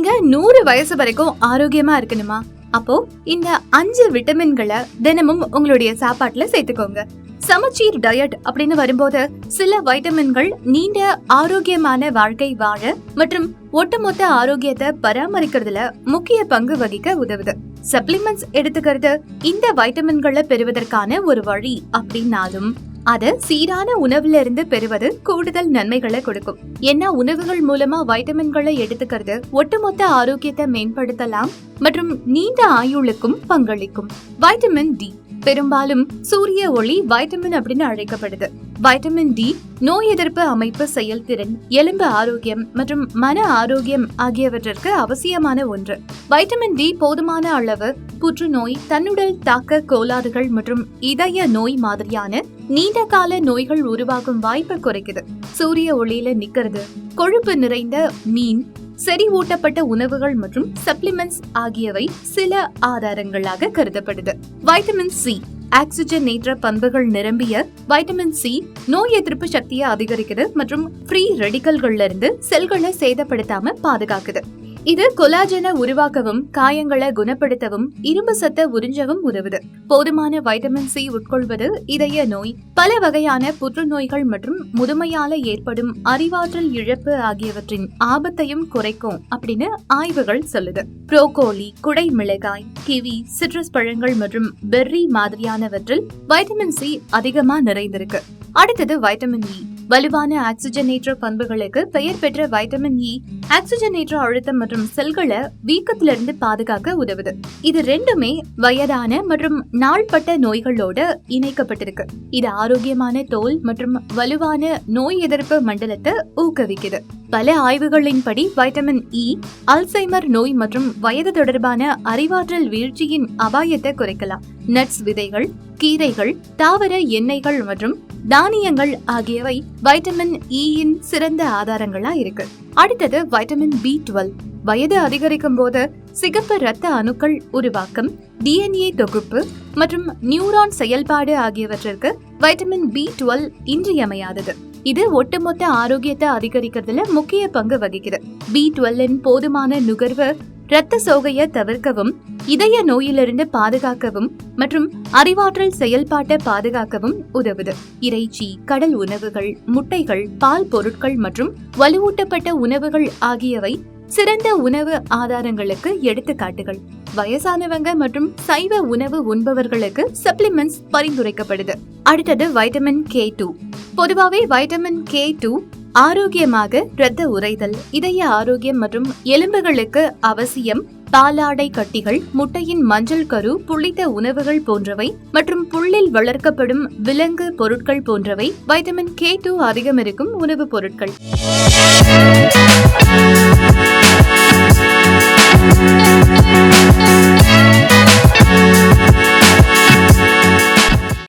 நீங்க நூறு வயசு வரைக்கும் ஆரோக்கியமா இருக்கணுமா? அப்போ இந்த அஞ்சு விட்டமின்களை தினமும் உங்களுடைய சாப்பாட்டுல சேர்த்துக்கோங்க. சமச்சீர் டயட் அப்படின்னு வரும்போது சில வைட்டமின்கள் நீண்ட ஆரோக்கியமான வாழ்க்கை வாழ மற்றும் ஒட்டுமொத்த ஆரோக்கியத்தை பராமரிக்கிறதுல முக்கிய பங்கு வகிக்க உதவுது. சப்ளிமெண்ட்ஸ் எடுத்துக்கிறது இந்த வைட்டமின்களை பெறுவதற்கான ஒரு வழி அப்படின்னாலும் அது சீரான உணவுல இருந்து பெறுவது கூடுதல் நன்மைகளை கொடுக்கும். என்ன உணவுகள் மூலமா வைட்டமின்களை எடுத்துக்கிறது? ஒட்டுமொத்த ஆரோக்கியத்தை மேம்படுத்தலாம் மற்றும் நீண்ட ஆயுளுக்கும் பங்களிக்கும். Vitamin D. பெரும்பாலும் சூரிய ஒளி வைட்டமின் அப்படின்னு அழைக்கப்படுது. வைட்டமின் டி நோய் எதிர்ப்பு அமைப்பு செயல்திறன் எலும்பு ஆரோக்கியம் மற்றும் மன ஆரோக்கியம் ஆகியவற்றிற்கு அவசியமான ஒன்று. வைட்டமின் டி போதுமான அளவு புற்றுநோய் தன்னுடல் தாக்க கோளாறுகள் மற்றும் இதய நோய் மாதிரியான நீண்ட கால நோய்கள் உருவாகும் வாய்ப்பை குறைக்குது. சூரிய ஒளியில நிக்கிறது கொழுப்பு நிறைந்த மீன் செறிவூட்டப்பட்ட உணவுகள் மற்றும் சப்ளிமெண்ட்ஸ் ஆகியவை சில ஆதாரங்களாக கருதப்படுது. வைட்டமின் சி ஆக்சிஜனேற்ற பண்புகள் நிரம்பிய வைட்டமின் சி நோய் எதிர்ப்பு சக்தியை அதிகரிக்குது மற்றும் ஃப்ரீ ரெடிக்கல்கள்ல இருந்து செல்களை சேதப்படுத்தாம பாதுகாக்குது. இது கொலாஜனை உருவாக்கவும் காயங்களை குணப்படுத்தவும் இரும்பு சத்தை உறிஞ்சவும் உதவுது. போதுமான வைட்டமின் சி உட்கொள்வது இதய நோய் பல வகையான புற்றுநோய்கள் மற்றும் முதுமையால ஏற்படும் அறிவாற்றல் இழப்பு ஆகியவற்றின் ஆபத்தையும் குறைக்கும் அப்படின்னு ஆய்வுகள் சொல்லுது. புரோக்கோலி குடை மிளகாய் கிவி சிட்ரஸ் பழங்கள் மற்றும் பெர்ரி மாதிரியானவற்றில் வைட்டமின் சி அதிகமா நிறைந்திருக்கு. அடுத்தது வைட்டமின் இ வலுவான ஆக்சிஜனேற்ற பண்புகளுக்கு பெயர் பெற்ற வைட்டமின் இ ஆக்சிஜனேற்ற அழுத்தம் மற்றும் செல்களை வீக்கத்திலிருந்து பாதுகாக்க உதவுது. இது ரெண்டுமே வயதான மற்றும் நாள்பட்ட நோய்களோடு இணைக்கப்பட்டிருக்கு. இது ஆரோக்கியமான தோல் மற்றும் வலுவான நோய் எதிர்ப்பு மண்டலத்தை ஊக்குவிக்குது. பல ஆய்வுகளின்படி வைட்டமின் இ அல்சைமர் நோய் மற்றும் வயது தொடர்பான அறிவாற்றல் வீழ்ச்சியின் அபாயத்தை குறைக்கலாம். நட்ஸ் விதைகள் கீரைகள் தாவர எண்ணெய்கள் மற்றும் தானியங்கள் ஆகியவை வைட்டமின் இயின் சிறந்த ஆதாரங்களா இருக்கு. அடுத்தது வைட்டமின் பி டுவெல் வயது அதிகரிக்கும் போது சிகப்பு இரத்த அணுக்கள் உருவாக்கம் டிஎன்ஏ தொகுப்பு மற்றும் நியூரான் செயல்பாடு ஆகியவற்றிற்கு வைட்டமின் பி டுவெல் இன்றியமையாதது. இது ஒட்டுமொத்த ஆரோக்கியத்தை அதிகரிக்கிறதுல முக்கிய பங்கு வகிக்குது. பி டுவெல்லின் போதுமான நுகர்வு இரத்த சோகையை தவிர்க்கவும் இதய நோயிலிருந்து பாதுகாக்கவும் மற்றும் அறிவாற்றல் செயல்பாட்டை பாதுகாக்கவும் உதவுது. இறைச்சி கடல் உணவுகள் முட்டைகள் பால் பொருட்கள் மற்றும் வலுவூட்டப்பட்ட உணவுகள் ஆகியவை சிறந்த உணவு ஆதாரங்களுக்கு எடுத்துக்காட்டுகள். வயசானவங்க மற்றும் சைவ உணவு உண்பவர்களுக்கு சப்ளிமெண்ட்ஸ் பரிந்துரைக்கப்படுது. அடுத்தது வைட்டமின் கே டூ பொதுவாகவே வைட்டமின் கே டூ ஆரோக்கியமாக இரத்த உறைதல் இதய ஆரோக்கியம் மற்றும் எலும்புகளுக்கு அவசியம் பாலாடை கட்டிகள் முட்டையின் மஞ்சள் கரு புளித்த உணவுகள் போன்றவை மற்றும் புல்லில் வளர்க்கப்படும் விலங்கு பொருட்கள் போன்றவை வைட்டமின் கே டூ அதிகம் இருக்கும் உணவுப் பொருட்கள்.